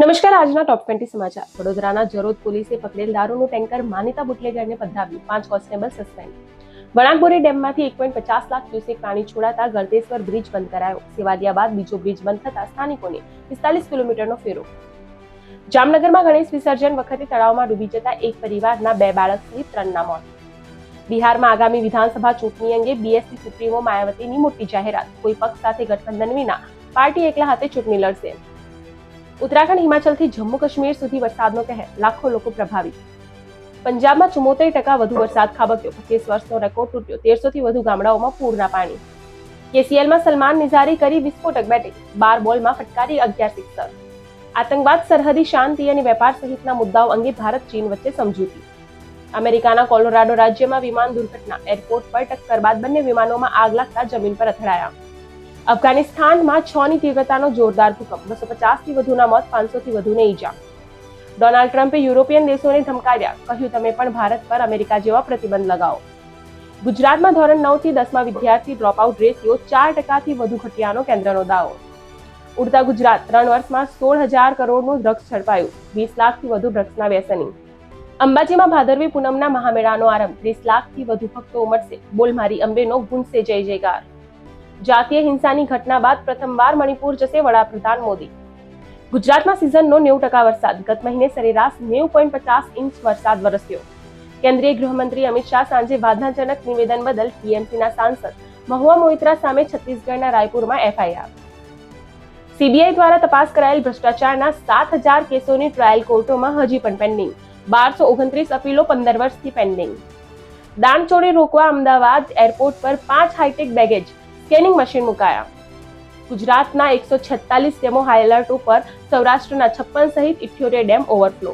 નમસ્કાર, આજના ટોપ ટ્વેન્ટી સમાચાર. વડોદરાના જરોદ પોલીસે પકડેલ દારૂનું ટેન્કર માનીતા બુટલેગરને પધરાવ્યું. પાંચ કોન્સ્ટેબલ સસ્પેન્ડ. વણાકબોરી ડેમમાંથી એક પોઈન્ટ પચાસ લાખ ક્યુસેક પાણી છોડાતા ગળતેશ્વર બ્રિજ બંધ કરાયો. સેવાદિયા બાદ બીજો બ્રિજ બંધ થતા સ્થાનિકોને પિસ્તાલીસ કિલોમીટરનો ફેરો. જામનગરમાં ગણેશ વિસર્જન વખતે તળાવમાં ડૂબી જતા એક પરિવારના બે બાળક સહિત ત્રણના મોત. બિહારમાં આગામી વિધાનસભા ચૂંટણી અંગે બીએસપી સુપ્રીમો માયાવતીની મોટી જાહેરાત. કોઈ પક્ષ સાથે ગઠબંધન વિના પાર્ટી એકલા હાથે ચૂંટણી લડશે. ઉત્તરાખંડ હિમાચલથી જમ્મુ કાશ્મીર સુધી વરસાદનો કહેર. લાખો લોકો પ્રભાવિત. પંજાબમાં ચુમ્મોતેર ટકા વધુ વરસાદ ખાબક્યો. પચીસ વર્ષનો રેકોર્ડ તૂટ્યો. તેરસો થી વધુ ગામડાઓમાં પૂરના પાણી. કેસીએલમાં સલમાન નિઝારી કરી વિસ્ફોટક બેટિંગ. બાર બોલમાં ફટકારી અગિયાર સિક્સર. આતંકવાદ, સરહદી શાંતિ અને વેપાર સહિતના મુદ્દાઓ અંગે ભારત, ચીન વચ્ચે સમજૂતી. અમેરિકાના કોલોરાડો રાજ્યમાં વિમાન દુર્ઘટના. એરપોર્ટ પર ટક્કર બાદ બંને વિમાનોમાં આગ લાગતા જમીન પર અથડાયા. અફઘાનિસ્તાનમાં છ ની તીવ્રતાનો જોરદાર ભૂકંપ. બસો પચાસથી વધુના મોત પાંચસો થી વધુને ઈજા. ડોનાલ્ડ ટ્રમ્પે યુરોપિયન દેશોને ધમકાવ્યા. કહ્યું, તમે પણ ભારત પર અમેરિકા જેવા પ્રતિબંધ લગાવો. ગુજરાતમાં ધોરણ નવથી દસમાં વિદ્યાર્થી ડ્રોપઆઉટ રેશિયો ચાર ટકાથી વધુ ઘટ્યાનો કેન્દ્રનો દાવો. ઉડતા ગુજરાત, ત્રણ વર્ષમાં સોળ હજાર કરોડનું ડ્રગ્સ ઝડપાયું. વીસ લાખથી વધુ ડ્રગ્સના વ્યસની. અંબાજીમાં ભાદરવી પૂનમના મહામેળાનો આરંભ. ત્રીસ લાખથી વધુ ભક્તો ઉમટશે. બોલમારી અંબેનો ગુંજશે જય જયકાર. જાતીય હિંસાની ઘટના બાદ પ્રથમવાર મણિપુર જશે વડાપ્રધાન મોદી. ગુજરાતમાં સિઝનનો નેવું ટકા વરસાદ. ગત મહિને સરેરાશ નેવું પોઈન્ટ પચાસ ઇંચ વરસાદ વરસ્યો. કેન્દ્રીય ગૃહમંત્રી અમિત શાહ સાંજે વાધાજનક નિવેદન બદલ ટીએમસીના સાંસદ મહુવા મોહિત્રા સામે છત્તીસગઢના રાયપુરમાં એફઆઈઆર. સીબીઆઈ દ્વારા તપાસ કરાયેલ ભ્રષ્ટાચારના સાત હજાર કેસોની ટ્રાયલ કોર્ટોમાં હજી પણ પેન્ડિંગ. બારસો ઓગણત્રીસ અપીલો પંદર વર્ષથી પેન્ડિંગ. દાણચોરી રોકવા અમદાવાદ એરપોર્ટ પર પાંચ હાઈટેક બેગેજ. સ્કેનિંગ મશીન મુકાયા. ગુજરાતના એકસો છેતાલીસ ડેમો હાઈ એલર્ટ ઉપર સૌરાષ્ટ્રના છપ્પન સહિત ઇઠ્યોતેર ડેમ ઓવરફ્લો.